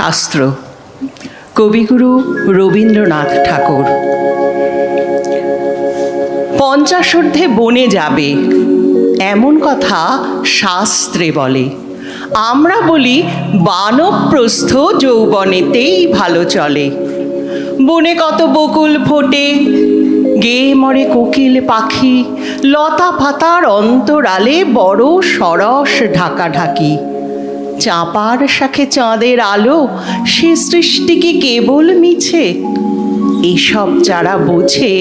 শাস্ত্র। কবিগুরু রবীন্দ্রনাথ ঠাকুর। পঞ্চাশোর্ধে বনে যাবে, এমন কথা শাস্ত্রে বলে। আমরা বলি, বানপ্রস্থ যৌবনেতেই ভালো চলে। বনে কত বকুল ফোটে গেয়ে মরে কোকিল পাখি, লতা পাতার অন্তরালে বড় সরস ঢাকাঢাকি। চাঁপার শাখে চাঁদের আলো, সে সৃষ্টি কি কেবল মিছে। এসব যারা বোঝে,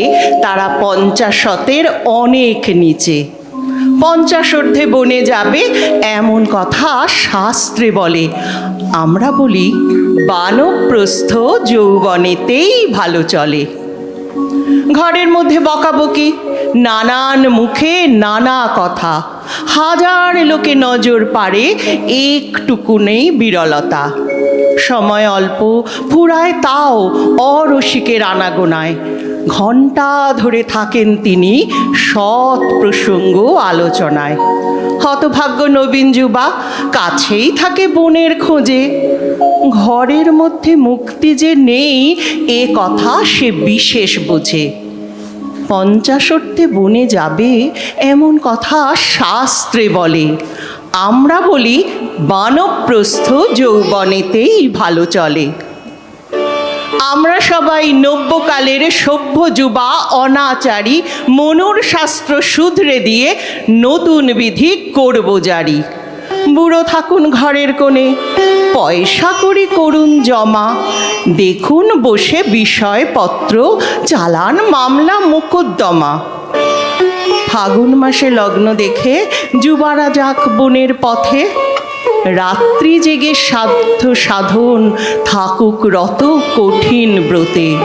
তারা পঞ্চাশতের অনেক নিচে। পঞ্চাশোর্ধে বনে যাবে, এমন কথা শাস্ত্রে বলে। আমরা বলি, বানপ্রস্থ যৌবনেতেই ভালো চলে। ঘরের মধ্যে বকাবকি, নানান মুখে নানা কথা। হাজার লোকে নজর পারে একটুকু নেই বিরলতা। সময় অল্প ফুরায় তাও অরসিকের আনাগোনায়। ঘণ্টা ধরে থাকেন তিনি সৎ প্রসঙ্গ আলোচনায়। হতভাগ্য নবীন যুবা, কাছেই থাকে বনের খোঁজে। ঘরের মধ্যে মুক্তি যে নেই, এ কথা সে বিশেষ বোঝে। পঞ্চাশোর্ধে বনে যাবে, এমন কথা শাস্ত্রে বলে। আমরা বলি, বানপ্রস্থ যৌবনেতেই ভালো চলে। আমরা সবাই নব্যকালের সভ্য যুবা, অনাচারী, মনুর শাস্ত্র শুধরে দিয়ে নতুন বিধি করব জারি। বুড়ো থাকুন ঘরের কোণে, পয়সা করি করুন জমা। দেখুন বসে বিষয়পত্র, চালান মামলা মোকদ্দমা। ফাগুন মাসে লগ্ন দেখে যুবারা যাক বনের পথে রাত্রি জেগে সাধ্য সাধন থাকুক রত কঠিন ব্রতে।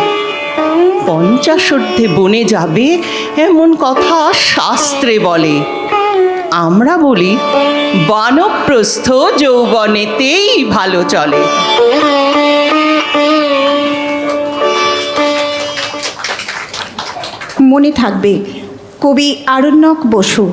পঞ্চাশোর্ধে বনে যাবে এমন কথা শাস্ত্রে বলে। আমরা বলি, বানপ্রস্থ যৌবনেতেই ভালো চলে। মনে থাকবে কবি আরণ্যক বসু।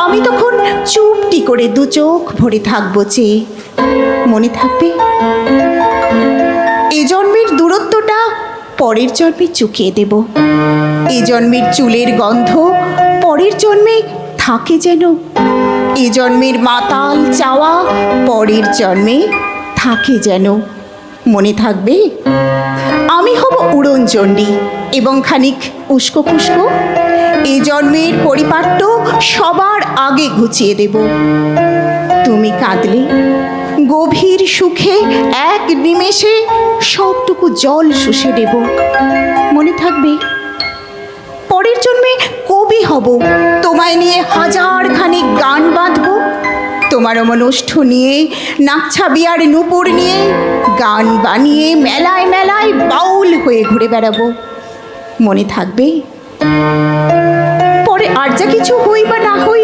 আমি তখন চুপটি করে দু চোখ ভরে থাকব চেয়ে মনে থাকবে? এ জন্মের দূরত্বটা পরের জন্মে চুকিয়ে দেব। এ জন্মের চুলের গন্ধ পরের জন্মে থাকে যেন। এ জন্মের মাতাল চাওয়া পরের জন্মে থাকে যেন। মনে থাকবে? আমি হব উড়নচণ্ডী এবং খানিক উস্কো এ জন্মের পরিপাট্য সবার আগে ঘুচিয়ে দেব। তুমি কাঁদলে, গভীর সুখে এক নিমেষে সবটুকু জল শুষে দেব। মনে থাকবে, পরের জন্মে কবি হব। তোমায় নিয়ে হাজার খানিক গান বাঁধব। তোমার মনষ্ঠ নিয়ে, নাকছা বিয়ার নুপুর নিয়ে, গান বানিয়ে মেলায় মেলায় বাউল হয়ে ঘুরে বেড়াবো। মনে থাকবে পরে আর যা কিছু হই বা না হই,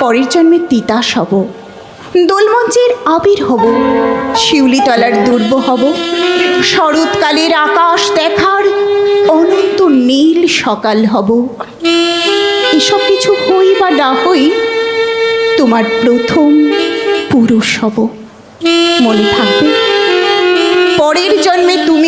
পরের জন্মে তিতাস হব দোলমঞ্চের আবির হব, শিউলিতলার দুর্ব হব। শরৎকালের আকাশ দেখার অনন্ত নীল সকাল হব। এসব কিছু হই বা না হই, তোমার প্রথম পুরুষ হব। মনে থাকবে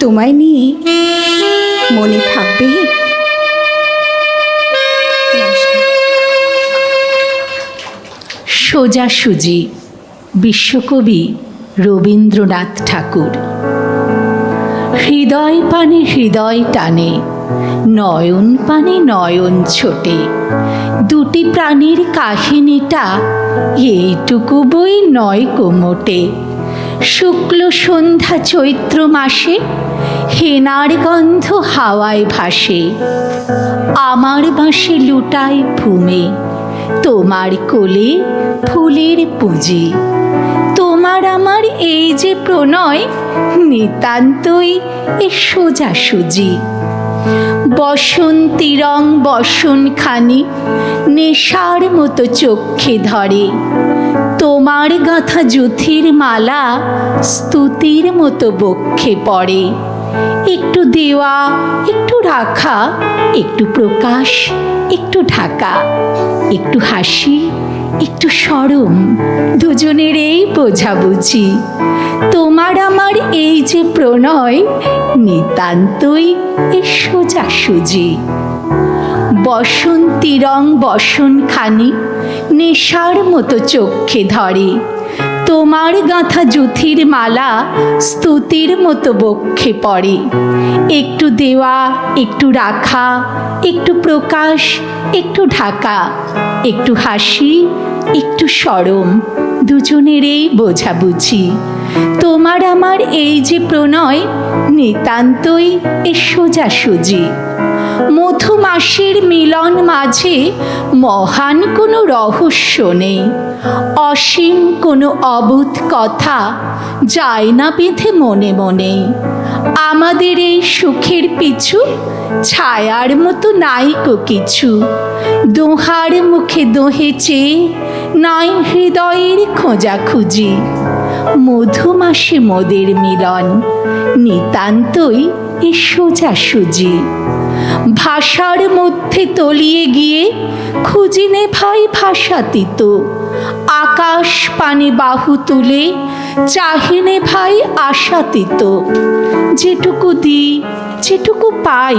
তোমায় নিয়ে মনে থাকবে? নমস্কার সোজাসুজি বিশ্বকবি রবীন্দ্রনাথ ঠাকুর। হৃদয় পানে হৃদয় টানে, নয়ন পানে নয়ন ছোটে। দুটি প্রাণীর কাহিনীটা এইটুকু বই নয় কোমোটে শুক্ল সন্ধ্যা চৈত্র মাসে হেনার গন্ধ হাওয়ায় ভাসে। আমার বাঁশে লুটায় ভূমে, তোমার কোলে ফুলের পুঁজি। তোমার আমার এই যে প্রণয়, নিতান্তই এ সোজাসুজি বসন্তী রং বসনখানি, নেশার মতো চক্ষে ধরে। তোমার গাঁথা যুথির মালা স্তুতির মতো বক্ষে পড়ে। একটু দেওয়া, একটু রাখা, একটু প্রকাশ, একটু ঢাকা, একটু হাসি, একটু সরম, দুজনের এই বোঝাবুঝি। তোমার আমার এই যে প্রণয়, নিতান্তই এ সোজাসুজি। বসন্তী রং বসনখানি, নেশার মতো চক্ষে ধরে। তোমার গাঁথা জুথির মালা স্তুতির মতো বক্ষে পড়ে। একটু দেওয়া, একটু রাখা, একটু প্রকাশ, একটু ঢাকা, একটু হাসি, একটু সরম দুজনের এই বোঝাবুঝি। তোমার আমার এই যে প্রণয়, নিতান্তই এ সোজাসুজি। মধুমাসের মিলন মাঝে মহান কোনো রহস্য নেই। অসীম কোনো অবুধ কথা যায় না বেঁধে মনে মনে। আমাদের এই সুখের পিছু ছায়ার মতো নাইকো কিছু। দোহার মুখে দোহে চেয়ে নাই হৃদয়ের খোঁজাখুঁজি। মধুমাসে মোদের মিলন নিতান্তই এ সোজাসুজি। ভাষার মধ্যে তলিয়ে গিয়ে খুঁজিনে ভাই ভাষাতীত। আকাশ পানে বাহু তুলে চাহিনে ভাই আশাতীত। যেটুকু দিই, যেটুকু পাই,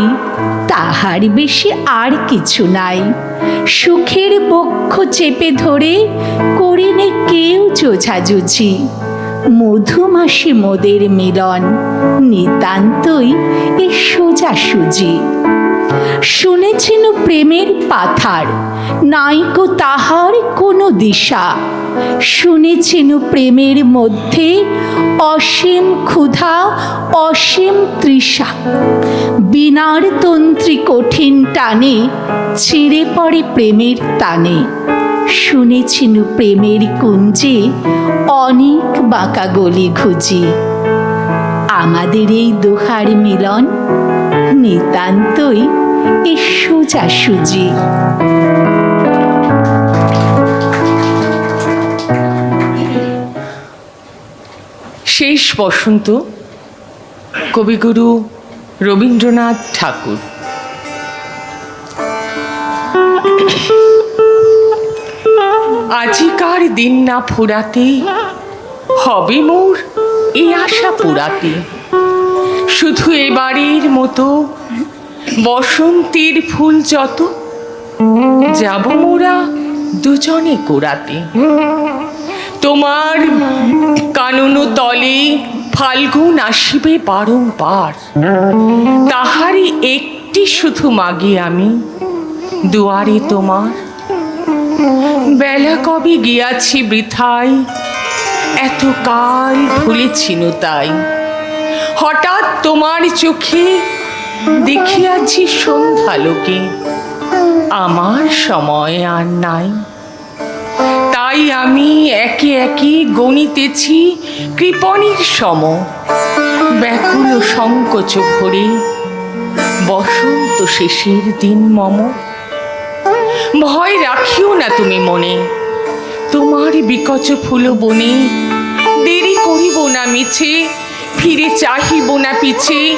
তাহার বেশি আর কিছু নাই। সুখের বক্ষ চেপে ধরে করিনে কেউ জোঝাজুঝি মধুমাসে মোদের মিলন, নিতান্তই এ সোজাসুজি। শুনেছেন প্রেমের পাথার নাইকো তাহার কোনো দিশা। শুনেছেন প্রেমের মধ্যে অসীম ক্ষুধা, অসীম তৃষা। বিনার তন্ত্রী কঠিন টানে, ছিঁড়ে পড়ে প্রেমের টানে শুনেছেন প্রেমের কুঞ্জে অনেক বাঁকা গলি খুঁজি। আমাদের এই দোহার মিলন নিতান্তই এ সোজাসুজি শেষ বসন্ত, কবিগুরু রবীন্দ্রনাথ ঠাকুর। আজিকার দিন না ফুরাতে হবে মোর এ আশা পুরাতে। শুধু এবারের মতো বসন্তের ফুল যত, যাব মোরা দুজনে কোরাতে তোমার কানন তলে ফাল্গুন আসিবে বারংবার। তাহারই একটি শুধু মাগি আমি, দুয়ারে তোমার। বেলা কবে গিয়াছি বৃথায়, এত কাল ভুলেছিল তাই। হঠাৎ তোমার চোখে দেখিয়াছি সন্ধ্যালোকে। আমার সময় আর নাই। তাই আমি একে একে গণিতেছি কৃপণের সম। ব্যাকুল সংকোচ ভরে বসন্ত শেষের দিন মম। ভয় রাখিও না তুমি মনে। তোমার বিকচ ফুল বনে দেরি করিব না মিছে, ফিরে চাহিব না পিছে।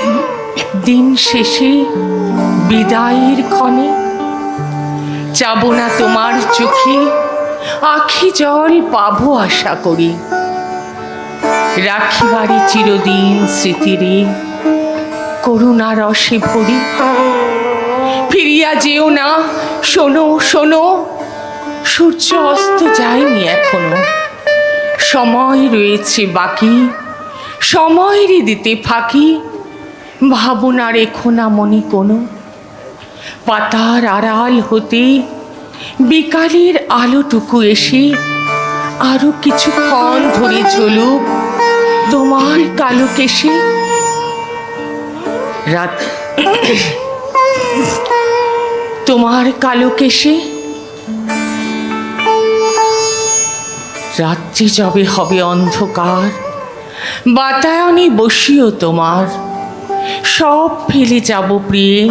দিন শেষে বিদায়ের ক্ষণে যাব না তোমার চোখে, আখি জল পাবো আশা করি। রাখিবারে চিরদিন স্মৃতিরে করুণা রসে ভরি। ফিরিয়া যেও না, শোনো শোনো, সূর্য অস্ত যায়নি এখনও। সময় রয়েছে বাকি, সময়েরই দিতে ফাঁকি। ভাবনা রেখো না মনে কোনো। পাতার আড়াল হতে বিকালের আলোটুকু এসে আরও কিছুক্ষণ ধরে চলুক তোমার কালো কেশে। রাত তোমার কালো কেশে। রাত্রি যবে হবে অন্ধকার। বাতায়নে বসিও তোমার। সব ফেলে যাব প্রিয়ে।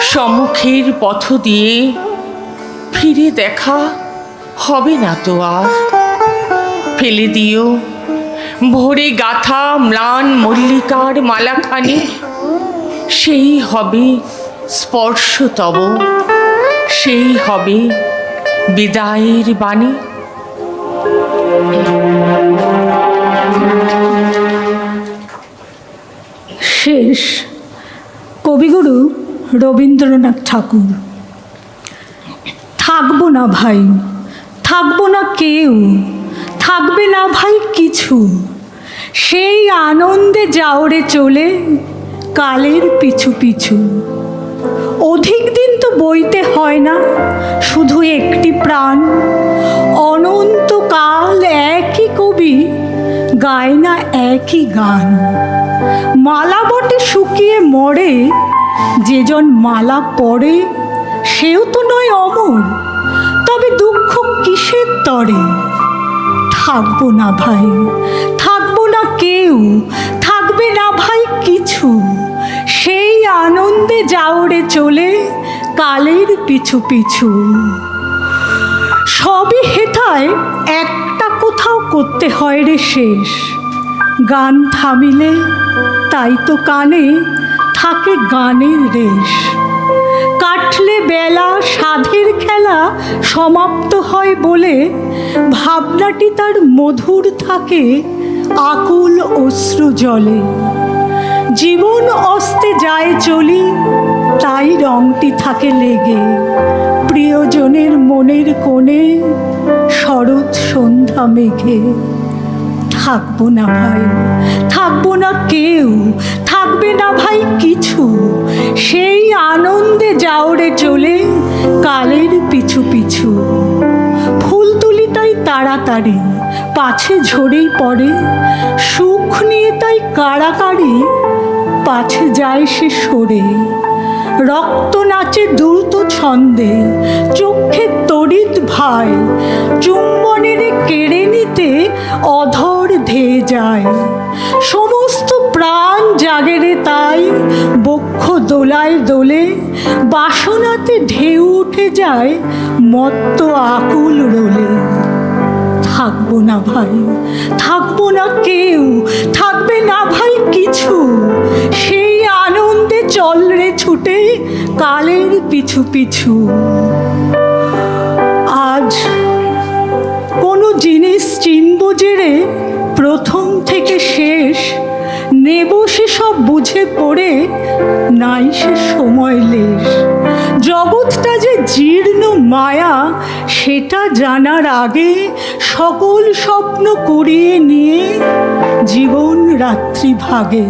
সম্মুখের পথ দিয়ে ফিরে দেখা হবে না তো আর। ফেলে দিও। ভোরে গাথা, ম্লান মল্লিকার মালাখানি। সেই হবে স্পর্শ তব। সেই হবে বিদায়ের বাণী। শেষ কবিগুরু রবীন্দ্রনাথ ঠাকুর। থাকব না ভাই, থাকব না কেউ, থাকবে না ভাই কিছু। সেই আনন্দে যাওরে চলে কালের পিছু পিছু। অধিক দিন তো বইতে হয় না, শুধু একটি প্রাণ। অনন্তকাল কবি গায় না একই গান। মালা বটে শুকিয়ে মরে যেজন মালা পড়ে সেও তো নয় অমর, তবে দুঃখ কিসের তরে? থাকব না ভাই, থাকব না কেউ, থাকবে না ভাই কিছু। সেই আনন্দে যাওরে চলে কালের পিছু পিছু। সবই হেথায় কোথাও করতে হয় রে শেষ। গান থামিলে তাই তো কানে থাকে গানের রেশ। কাটলে বেলা, সাধের খেলা সমাপ্ত হয় বলে ভাবনাটি তার মধুর থাকে আকুল অশ্রু জলে। জীবন অস্তে যায় চলি, তাই রংটি থাকে লেগে। প্রিয়জনের মনের কোণে শরৎ সন্ধ্যা মেঘে। থাকব না ভাই, থাকব না কেউ, থাকবে না ভাই কিছু। সেই আনন্দে যাওরে চলে কালের পিছু পিছু। ফুল তুলি তাই তাড়াতাড়ি, পাছে ঝরেই পড়ে। সুখ নিয়ে তাই কাড়াকাড়ি, পাছে যায় সে সরে। রক্ত নাচে দ্রুত ছন্দে, চোখে তড়িৎ ভাই চুম্বনের কেড়ে নিতে অধর ধেয়ে যায়। সমস্ত প্রাণ জাগেরে তাই, বক্ষ দোলায় দোলে, বাসনাতে ঢেউ উঠে যায় মত্ত আকুল রোলে। থাকব না ভাই, থাকব না কেউ, থাকবে না ভাই কিছু, সেই আনন্দে চল রে ছুটে কালের পিছু পিছু। আজ কোনো জিনিস চিনব জেরে প্রথম থেকে শেষ, নেব সে সব বুঝে পড়ে, নাই সে সময় লেশ। জগৎটা যে জীর্ণ মায়া, সেটা জানার আগে সকল স্বপ্ন কুড়িয়ে নিয়ে জীবন রাত্রি ভাগে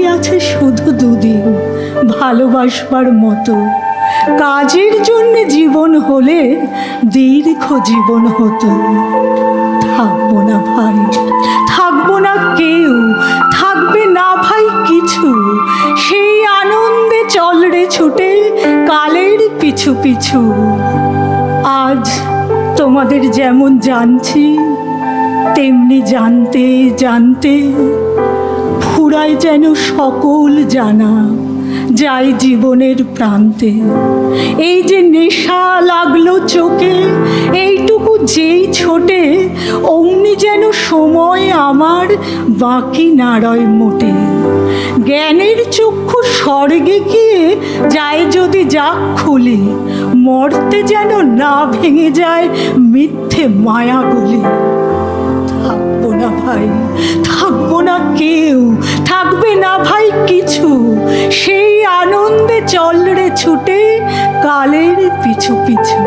ছুটি আছে শুধু দুদিন ভালোবাসবার মতো। কাজের জন্য জীবন হলে দীর্ঘ জীবন হতো। থাকব না ভাই, থাকব না কেউ, থাকবে না ভাই কিছু। সেই আনন্দে চল রে ছুটে কালের পিছু পিছু। আজ তোমাদের যেমন জানছি, তেমনি জানতে জানতে ফুরায় যেন সকল জানা যাই জীবনের প্রান্তে। এই যে নেশা লাগল চোখে, এইটুকু যেই ছোটে, অমনি যেন সময় আমার বাকি নাড়য় মোটে। জ্ঞানের চক্ষু স্বর্গে গিয়ে যায় যদি যাক খুলে, মরতে যেন না ভেঙে যায় মিথ্যে মায়াগুলি। ভাই, থাকব না কেউ, থাকবে না ভাই কিছু। সেই আনন্দে চল রে ছুটে, কালের পিছু পিছু।